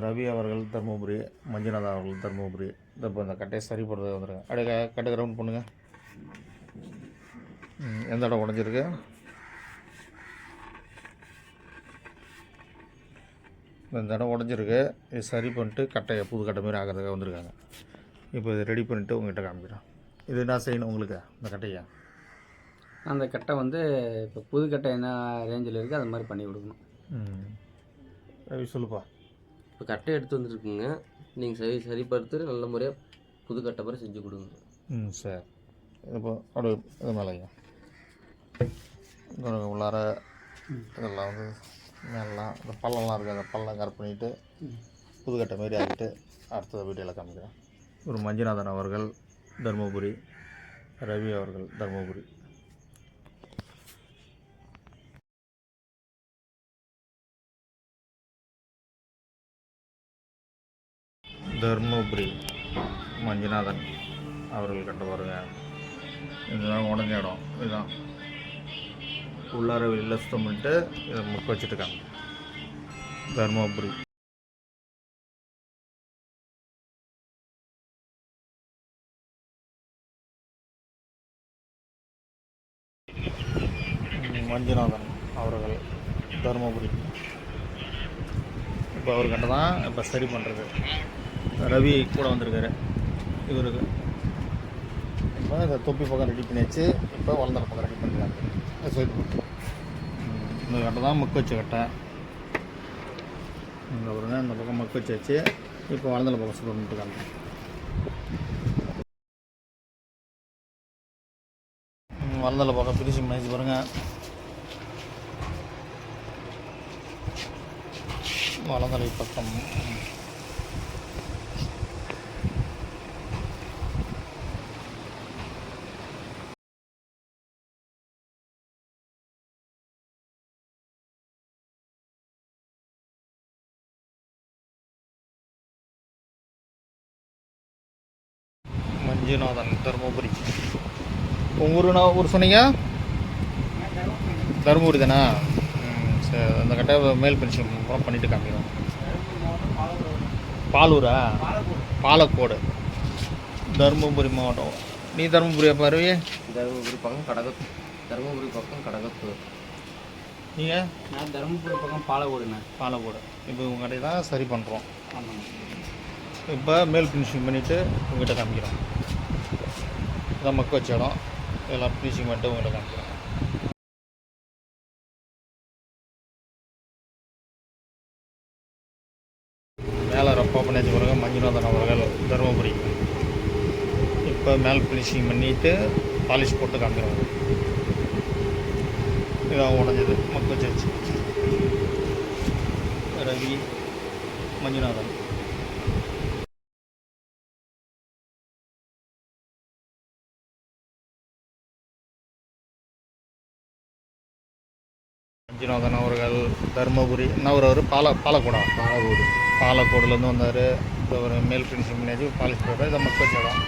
ரவி அவர்கள் தருமபுரி மஞ்சுநாதன் அவர்கள் தருமபுரி. இந்த இப்போ இந்த கட்டையை சரி பண்ணுறது வந்துருங்க. அப்படியே கட்டை ரவுண்ட் பண்ணுங்க. ம், எந்த இடம் உடஞ்சிருக்கு? இந்த இடம் உடஞ்சிருக்கு. இது சரி பண்ணிட்டு கட்டையை புது கட்டை மாதிரி ஆகிறதுக்காக வந்திருக்காங்க. இப்போ இது ரெடி பண்ணிவிட்டு உங்கள்கிட்ட காமிக்கிறேன். இது என்ன செய்யணும் உங்களுக்கு இந்த கட்டையை? அந்த கட்டை வந்து இப்போ புது கட்டை என்ன ரேஞ்சில் இருக்குது அது மாதிரி பண்ணி கொடுக்கணும். ம். ரவி சொல்லுப்பா. இப்போ கட்டை எடுத்து வந்துருக்குங்க நீங்கள் சரி சரிபார்த்து நல்ல முறையாக புது கட்டை மாதிரி செஞ்சு கொடுங்க. ம் சரி. இப்போ அப்படியே இது மேலே உள்ளார இதெல்லாம் வந்து மேலாம் இந்த பள்ளம்லாம் இருக்குது அந்த பள்ளம் கரெக்ட் பண்ணிவிட்டு புது கட்டை மாரி ஆகிட்டு அடுத்த வீடியோவில் காமிக்கிறேன். ஒரு மஞ்சுநாதன் அவர்கள் தருமபுரி ரவி அவர்கள் தருமபுரி. தர்மபுரி மஞ்சுநாதன் அவர்கள் கட்ட பாருங்க. இதுதான் உடஞ்ச இடம். இதுதான். உள்ளார வெளியில் சுத்தம் பண்ணிட்டு இதை முக்க வச்சுட்டுருக்காங்க. தர்மபுரி. மஞ்சுநாதன் அவர்கள் தருமபுரி. இப்போ அவர்கிட்ட தான் இப்போ சரி பண்ணுறது ரவி கூட வந்திருக்காரு. இவருக்கு. இப்போ இந்த தொப்பி பக்கம் ரெடி பண்ணியாச்சு. இப்போ வளர்ந்த பக்கம் ரெடி பண்ணிருக்காங்க இந்த கட்டை தான் முக்க வச்ச கட்டை. இங்கே பாருங்க இந்த பக்கம் மக்க வச்சாச்சு. இப்போ வளர்ந்தல பக்கம் சுத்தம் பண்ணிட்டுருக்காங்க வளர்ந்தல பக்கம் பிரிச்சு மேய்ச்சி பாருங்கள் வளர்ந்தலை பக்கம் மஞ்சுநாதன் தருமபுரி. உங்கள் ஊருனா ஊர் சொன்னீங்க? தருமபுரி தானே? சரி அந்த கட்டை மேல் பென்ஷன் பூரா பண்ணிட்டு காமிக்கிறோம். பாலூரா? பாலக்கோடு. தருமபுரி மாவட்டம். நீ தருமபுரியா பாருவி? தருமபுரி பக்கம் கடகத் தருமபுரி பக்கம் கடகத்தூர். நீங்கள் நான் தருமபுரி பக்கம் பாலக்கோடுண்ணே. பாலக்கோடு. இப்போ உங்கள் கடையை தான் சரி பண்ணுறோம் ஆமாம் இப்போ மேல் ஃபினிஷிங் பண்ணிவிட்டு உங்கள்கிட்ட காமிக்கிறோம். இதான் மக்க வச்ச இடம் இதெல்லாம் ஃபினிஷிங் பண்ணிட்டு உங்கள்கிட்ட காமிக்கிறேன். மேலே ரப்பா பண்ணிச்ச பிறகு மஞ்சுநாதன் அவர்கள் தருமபுரி. இப்போ மேல் ஃபினிஷிங் பண்ணிவிட்டு பாலிஷ் போட்டு காமிக்கிறோம் இதான் உடஞ்சது மக்க வச்சாச்சு. ரவி மஞ்சுநாதன். மஞ்சுநாதன் அவர்கள் தருமபுரி என்ன அவர்? பால பாலக்கோடா. பாலக்கோடு. பாலக்கோடுலேருந்து வந்தார். ஒரு மேல் ஃபினிஷிங் பண்ணியாச்சு பாலிஷ் போடுறாரு இதை மக்கள் இடம்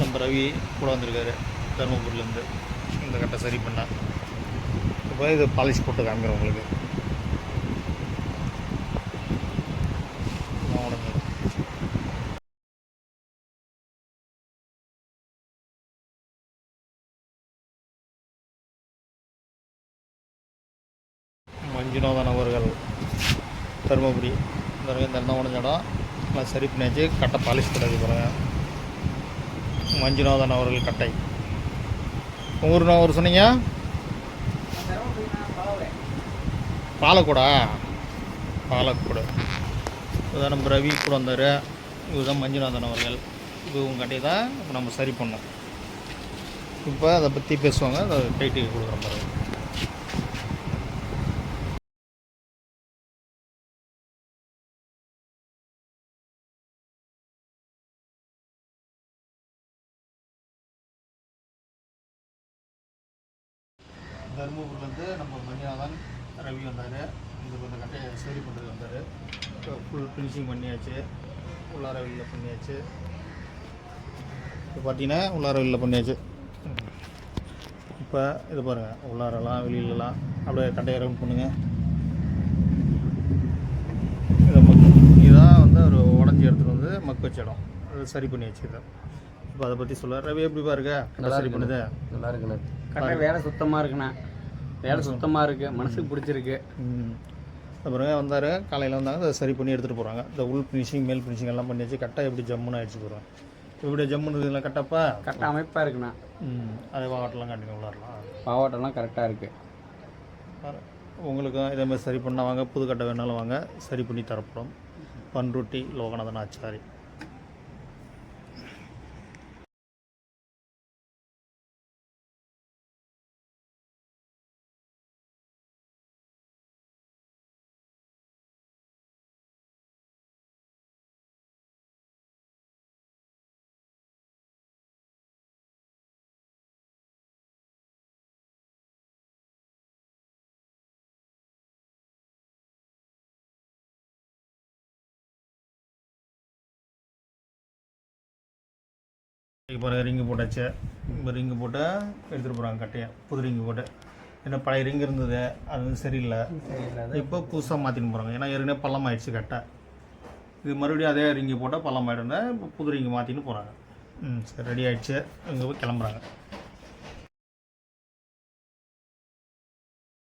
நம்ம ரவி கூட வந்திருக்காரு தருமபுரிலேருந்து. இந்த கட்டை சரி பண்ண. இப்போ இது பாலிஷ் போட்டு காமிக்கிறேன் உங்களுக்கு இதான் உடஞ்சது. மஞ்சுநாதன் அவர்கள் தருமபுரி. இந்த வரைக்கும் இந்த இடம் உடஞ்ச இடம். எல்லாம் சரி பண்ணியாச்சு கட்டை பாலிஷ் கிடையாது பாருங்க. மஞ்சுநாதன் அவர்கள் கட்டை. ஊர் நான் ஒரு சொன்னீங்க? பாலக்கூடா? பாலக்கூடு. இதுதான் நம்ம ரவி கூட வந்தார். இதுதான் மஞ்சுநாதன் அவர்கள். இப்போ உங்கள் கட்டையை தான் இப்போ நம்ம சரி பண்ணோம். இப்போ அதை பற்றி பேசுவாங்க. அதை கைட்டு கொடுக்குற மாதிரி தருமபுரிலேருந்து நம்ம மஞ்சுநாதன் ரவி வந்தார். இது கொஞ்சம் கட்டையை சரி பண்ணுறது வந்தார். ஃபுல் ஃபினிஷிங் பண்ணியாச்சு. உள்ளார வெளியில் பண்ணியாச்சு. இப்போ பார்த்தீங்கன்னா உள்ளார வெளியில் பண்ணியாச்சு. இப்போ இது பாருங்கள் உள்ளாரெல்லாம் வெளியிலலாம் அப்படியே கட்டையை ரவுண்ட் பண்ணுங்கள் இதை மட்டும் மக்கு வச்ச இடம். அது சரி பண்ணி வச்சுக்கிறேன். இப்போ அதை பற்றி சொல்ல ரவி எப்படி பாருங்க? நல்லா சரி பண்ணுது. நல்லா இருக்குண்ணே கட்டை வேலை சுத்தமாக இருக்குண்ணா. வேலை சுத்தமாக இருக்குது மனசுக்கு பிடிச்சிருக்கு. ம். அப்புறம் வந்தார். காலையில் வந்தாங்க. அதை சரி பண்ணி எடுத்துகிட்டு போகிறாங்க இந்த உள் ஃபினிஷிங் மேல் ஃபினிஷிங் எல்லாம் பண்ணி வச்சு கரெக்டாக எப்படி ஜம்முன்னு ஆயிடுச்சு போகிறோம் இப்படி ஜம்முன்னு இருக்குதுல்ல கட்டப்பா கட்டை அமைப்பாக இருக்குண்ணா. ம். அதே வாட்டெல்லாம் கண்டினியூ விளாட்லாம். பாவாட்டெல்லாம் கரெக்டாக இருக்குது உங்களுக்கும் இதே மாதிரி சரி பண்ணால் வாங்க. புது கட்டை வேணாலும் வாங்க. சரி பண்ணி தரப்படும். பன்ருட்டி லோகநாதன் ஆச்சாரி. இப்போ ரிங்கு போட்டாச்சு. இப்போ ரிங்கு போட்டு எடுத்துகிட்டு போகிறாங்க கட்டையை. புது ரிங்கு போட்டு. ஏன்னா பழைய ரிங் இருந்தது அது வந்து சரியில்லை. இப்போ புதுசாக மாற்றின்னு போகிறாங்க ஏன்னா ஏற்கனவே பள்ளம் ஆயிடுச்சு கட்டை. இது மறுபடியும் அதே ரிங்கு போட்டால் பள்ளம் ஆகிடுங்க இப்போ புது ரிங்கு மாற்றின்னு போகிறாங்க ம் சரி ரெடி ஆயிடுச்சு. இங்கே போய் கிளம்புறாங்க.